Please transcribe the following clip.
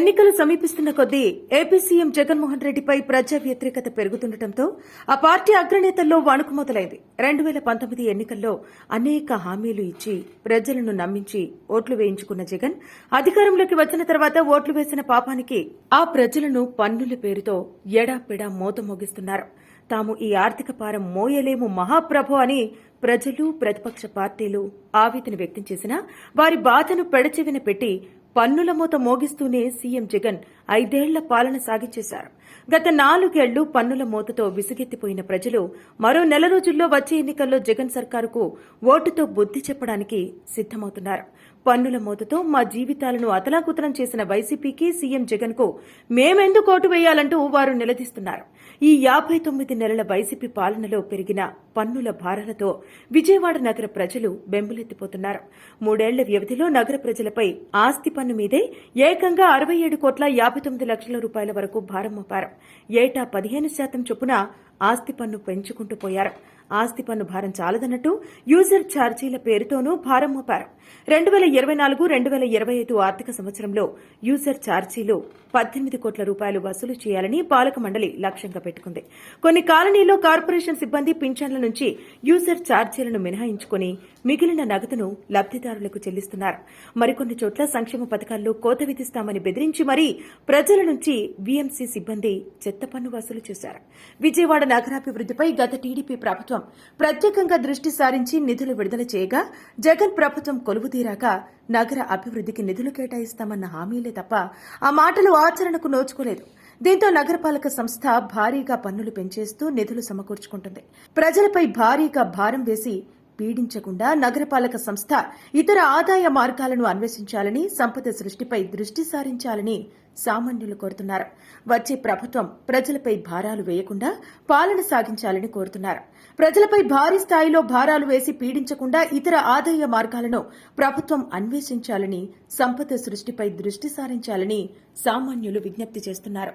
ఎన్నికలు సమీపిస్తున్న కొద్దీ ఏపీ సీఎం జగన్మోహన్ రెడ్డిపై ప్రజా వ్యతిరేకత పెరుగుతుండటంతో ఆ పార్టీ అగ్రనేతల్లో వణుకు మొదలైంది. రెండు వేల పంతొమ్మిది ఎన్నికల్లో అనేక హామీలు ఇచ్చి ప్రజలను నమ్మించి ఓట్లు వేయించుకున్న జగన్ అధికారంలోకి వచ్చిన తర్వాత ఓట్లు వేసిన పాపానికి ఆ ప్రజలను పన్నుల పేరుతో ఎడాపెడా మోత మోగిస్తున్నారు. తాము ఈ ఆర్థిక భారం మోయలేము మహాప్రభు అని ప్రజలు ప్రతిపక్ష పార్టీలు ఆవేదన వ్యక్తం చేసినా వారి బాధను పెడచెవిన పెట్టి పన్నుల మూత మోగిస్తూనే సీఎం జగన్ ఐదేళ్ళ పాలన సాగించేశారు గత నాలుగేళ్ళు పన్నుల మూతతో విసుగెత్తిపోయిన ప్రజలు మరో నెల రోజుల్లో వచ్చే ఎన్నికల్లో జగన్ సర్కారుకు ఓటుతో బుద్ధి చెప్పడానికి సిద్దమవుతున్నారు పన్నుల మూతతో మా జీవితాలను అతలాకుతలం చేసిన వైసీపీకి సీఎం జగన్కు మేమెందుకు ఓటు వేయాలంటూ వారు నిలదీస్తున్నారు. ఈ యాభై తొమ్మిది నెలల వైసీపీ పాలనలో పెరిగిన పన్నుల భారాలతో విజయవాడ నగర ప్రజలు బెంబులెత్తిపోతున్నారు. మూడేళ్ళ వ్యవధిలో నగర ప్రజలపై ఆస్తి పన్ను మీదే ఏకంగా అరవై ఏడు కోట్ల యాభై తొమ్మిది లక్షల రూపాయల వరకు భారం మోపారు. ఏటా పదిహేను శాతం చొప్పున ఆస్తి పన్ను పెంచుకుంటూ పోయారు. ఆస్తి పన్ను భారం చాలదన్నట్టు యూజర్ ఛార్జీల పేరుతోనూ భారం మోపారు. రెండు వేల ఇరవై నాలుగు రెండు వేల ఇరవై ఐదు ఆర్థిక సంవత్సరంలో యూజర్ ఛార్జీలు పద్దెనిమిది కోట్ల రూపాయలు వసూలు చేయాలని పాలక మండలి లక్ష్యంగా పెట్టుకుంది. కొన్ని కాలనీలో కార్పొరేషన్ సిబ్బంది పింఛన్ల నుంచి యూజర్ ఛార్జీలను మినహాయించుకుని మిగిలిన నగదును లబ్దిదారులకు చెల్లిస్తున్నారు. మరికొన్ని చోట్ల సంక్షేమ పథకాల్లో కోత విధిస్తామని బెదిరించి మరీ ప్రజల నుంచి వీఎంసీ సిబ్బంది చెత్త పన్ను వసూలు చేశారు. విజయవాడ నగరాభివృద్దిపై గత టీడీపీ ప్రభుత్వం ప్రత్యేకంగా దృష్టి సారించి నిధులు విడుదల చేయగా జగన్ ప్రభుత్వం కొలువుతీరాక నగర అభివృద్దికి నిధులు కేటాయిస్తామన్న హామీలే తప్ప ఆ మాటలు ఆచరణకు నోచుకోలేదు. దీంతో నగరపాలక సంస్థ భారీగా పన్నులు పెంచేస్తూ నిధులు సమకూర్చుకుంటుంది. ప్రజలపై భారీగా భారం వేసి పీడించకుండా నగరపాలక సంస్థ ఇతర ఆదాయ మార్గాలను అన్వేషించాలని సంపద సృష్టిపై దృష్టి సారించాలని సామాన్యులు కోరుతున్నారు. వచ్చే ప్రభుత్వం ప్రజలపై భారాలు వేయకుండా పాలన సాగించాలని కోరుతున్నారు. ప్రజలపై భారీ స్థాయిలో భారాలు వేసి పీడించకుండా ఇతర ఆదాయ మార్గాలను ప్రభుత్వం అన్వేషించాలని సంపద సృష్టిపై దృష్టి సారించాలని సామాన్యులు విజ్ఞప్తి చేస్తున్నారు.